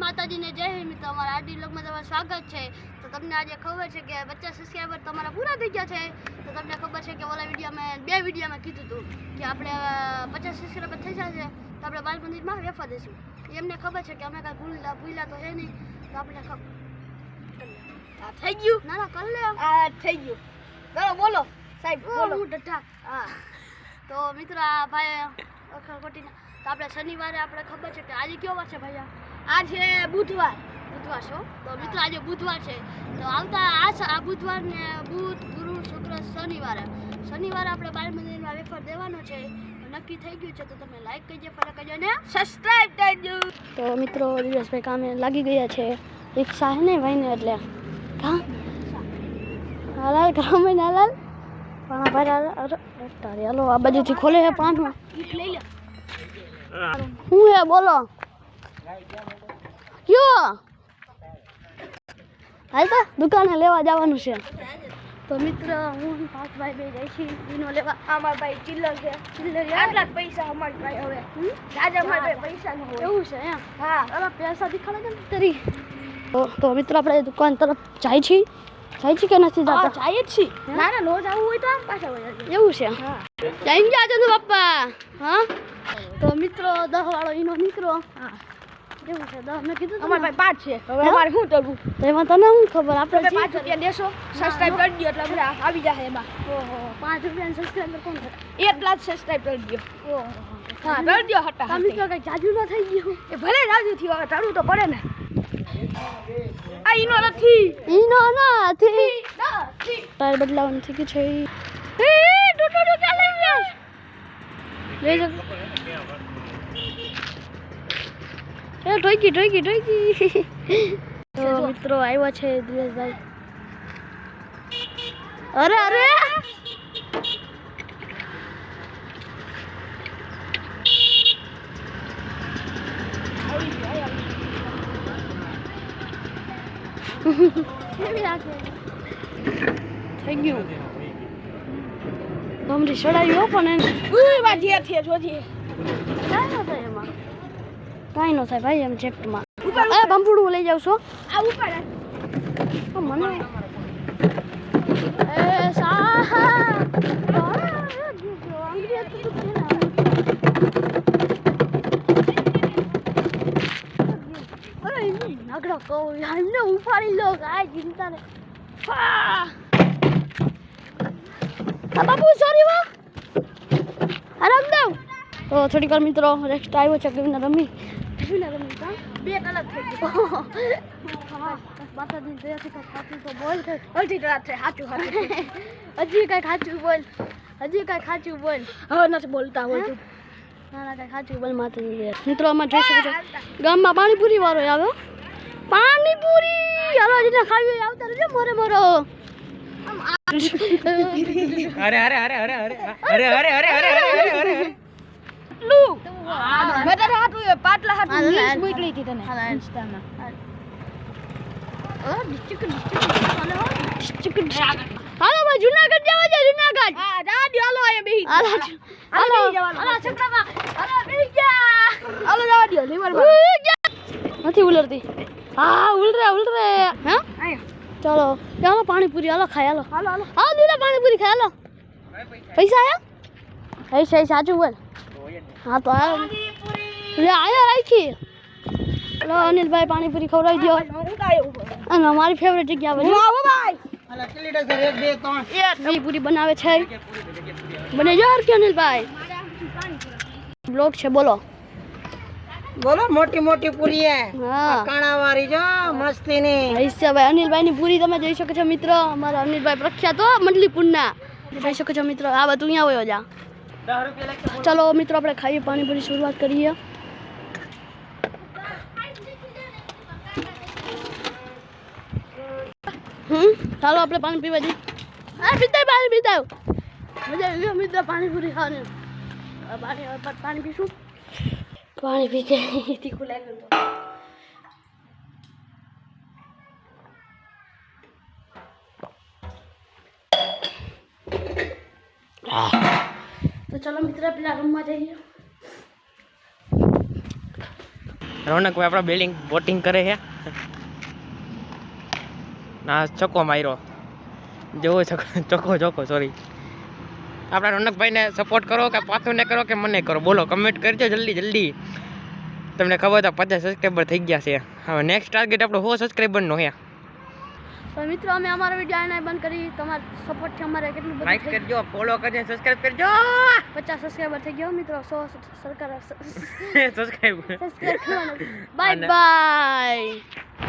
માતાજીને જય હિન્દ તમારા આરડી બ્લોગમાં તમારું સ્વાગત છે. તો તમને આજે ખબર છે કે પચાસ સબસ્ક્રાઈબર તમારા પૂરા થઈ ગયા છે. તો તમને ખબર છે કે ઓલા વિડીયોમાં બે વિડીયોમાં કીધું હતું કે આપણે પચાસ સબસ્ક્રાઈબર થઈ જશે તો આપણે બાલ મંદિરમાં વેફા દઈશું. એમને ખબર છે કે અમે કાંઈ ભૂલતા ભૂલ્યા તો છે નહીં. તો આપણે થઈ ગયું. ના ના કર લે. આ થઈ ગયું. બોલો બોલો. સાહેબ બોલો. હું ડઠા હા. તો મિત્રો આ ભાઈ ખોટીના તો આપણે શનિવારે આપણે ખબર છે કે આજે કયો વાર છે ભાઈ આ છે બુધવાર. બુધવાર છો? તો મિત્રો આજે બુધવાર છે. તો આવતા આ બુધવારને બુધ ગુરુ શુક્ર શનિવારે. શનિવારે આપણે બાલ મંદિરમાં વેફર દેવાનો છે. નક્કી થઈ ગયું છે તો તમે લાઈક કરજો ફોલો કરજો ને સબસ્ક્રાઈબ કરજો. તો મિત્રો દિવસભાઈ કામે લાગી ગયા છે. રિક્ષા હે ને ભાઈને એટલે. હા હાલાલ કામે હાલાલ. પણ ભાઈ હાલ અરે તારે હાલો આ બાજુથી ખોલે છે પાંચમાં લઈ લે. હું હે બોલો. કયો? હાલ દુકાને લેવા જવાનું છે. તો મિત્ર હું પાર્થભાઈ બે જાય છે ઈનો લેવા. અમાર ભાઈ ચિલ્લર છે. ચિલ્લર આટલા પૈસા અમાર ભાઈ હવે. રાજા ભાઈ પૈસા ન હોય. એવું છે એમ? હા. અલા પૈસા દેખાડે ને તરી? તો તો મિત્ર આપણે દુકાન તરફ જાય છે. જાય છે કે નથી જતા? જાય જ છી. ના ના નો જવું હોય તો આમ પાછા વળ્યા એવું છે? હા. જઈને જાજો તું પપ્પા હા? તો મિત્રો દહ વાળો ઈનો નીકળો હા. એવું છે? દહ મેં કીધું અમાર. ભાઈ પાંચ છે. હવે? અમારે શું કરવું? તો એમાં તને શું ખબર? આપણે પાંચ રૂપિયા દેશો સબસ્ક્રાઇબ કરી દો એટલે બધા આવી જાય એમાં. ઓહો પાંચ રૂપિયા સબસ્ક્રાઈબર કોણ કરે? એટલા જ સબસ્ક્રાઇબ કરી દો ઓહો હા કરી દો હટા તમે તો કઈ જાજુ ન થઈ ગયું. એ ભલે રાજુ થયો હવે તારું તો પડે ને. આ ઈનો નથી. ઈનો નથી. નથી. ટાયર બદલાવાનું થઈ ગયું છે એ ટૂટો ટૂટો લઈ ગયા ઢોકી ઢોકી ઢોકી. તો મિત્રો આવ્યા છે દિવેશભાઈ અરે અરે! થઈ ગયું. ગમરી ચડાવી પણ એને. બાજી છે જોજે. કાંઈ થાય એમાં? કાંઈ ન થાય ભાઈ એમ ચેપ્ટમાં એ હું લઈ જાઉં છું. આ ઉપર મને એ સા નગડો કહું એમને ઉપાડી લો કાંઈ ચિંતા આ બાપુ સોરી વા તો થોડીક વાર મિત્રો રેસ્ટ આવ્યો છે રમી. બે કલાક થઈ ગઈ માતાજી દયાથી કાંઈ ખાતું તો બોલ અડધી થઈ સાચું સાચું હજી કાંઈ ખાચું બોલ હજી કાંઈ ખાચું બોલ હવે નથી બોલતા હોય તું ના ના કાંઈ ખાચું બોલ મિત્રો જોઈ શકો છો ગામમાં પાણીપુરી વાળો આવ્યો પાણીપુરી હાલો જેને ખાવી આવતા રહેજો મોરે મોરો અરે અરે અરે અરે અરે અરે અરે અરે અરે અરે અરે અરે અરે લું મેં હાથું એ પાટલા હાથું હાલો, લીસ હાલો. મોકલી હતી તને હાલો, હાલો. ઇન્સ્ટામાં. હાલો. ભાઈ જુનાગઢ જવા છે જુનાગઢ. હા જા દે હાલો અહીંયા બેહી. હાલો હાલો. બેહી. હાલો છોકરામાં હાલો બેસી ગયા હાલો જવા દો લીવર. નથી ઉલરતી. હા ઉલરે ઉલરે. હા? અહીંયા. ચાલો ચાલો પાણીપુરી હાલો ખાય હાલો. હાલો હાલો. હા દીધા પાણીપુરી ખાય હાલો. પૈસા આયા? પૈસા સાચું બોલ. હા તો લે આયા રાખી. લો અનિલભાઈ પાણીપુરી ખવડાવી દો અને અમારી ફેવરેટ જગ્યા બની. આવો ભાઈ. પાણીપુરી બનાવે છે. બને જો હરકી અનિલભાઈ. બ્લોગ છે બોલો. બોલો મોટી મોટી પૂરી હે હા. કાણા વાળી જો મસ્તી ની ભાઈ અનિલભાઈની પૂરી તમે જોઈ શકો છો મિત્રો. અમારા અનિલભાઈ પ્રખ્યાત હો મંડલીપુરના. જોઈ શકો છો મિત્રો આ બધું અહીંયા હોય જા. ચલો મિત્રો આપણે ખાઈએ પાણીપુરી શરૂઆત કરીએ. હમ ચાલો આપણે પાણી પીવા જઈએ. હા પીતા પાણી પીતા મજા આવી ગઈ મિત્રો પાણીપુરી ખાવાની. પાણી પાણી પીશું. પાણી પી કે તીખું લાગ્યું તો. તો ચલો મિત્ર, પેલા રૂમમાં જઈએ. રોનકભાઈ આપણા બિલ્ડિંગ બોટિંગ કરે છે. ના, ચોકો માર્યો. જેવો ચોકો ચોકો સોરી આપણા રોનકભાઈને સપોર્ટ કરો કે પાછું ને કરો કે મને કરો? બોલો કમેન્ટ કરજો જલ્દી જલ્દી. તમને ખબર તો પચાસ સબસ્ક્રાઈબર થઈ ગયા છે. હવે નેક્સ્ટ ટાર્ગેટ આપણો સો સબસ્ક્રાઈબરનો છે. તો મિત્રો અમે અમારો વીડિયો આને બંધ કરી. તમારા સપોર્ટથી અમારે કેટલું બધું લાઈક કરજો ફોલો કરજો સબસ્ક્રાઇબ કરજો! પચાસ સબસ્ક્રાઇબર થઈ ગયો મિત્રો. સો સરકાર સબસ્ક્રાઇબ સબસ્ક્રાઇબ બાય બાય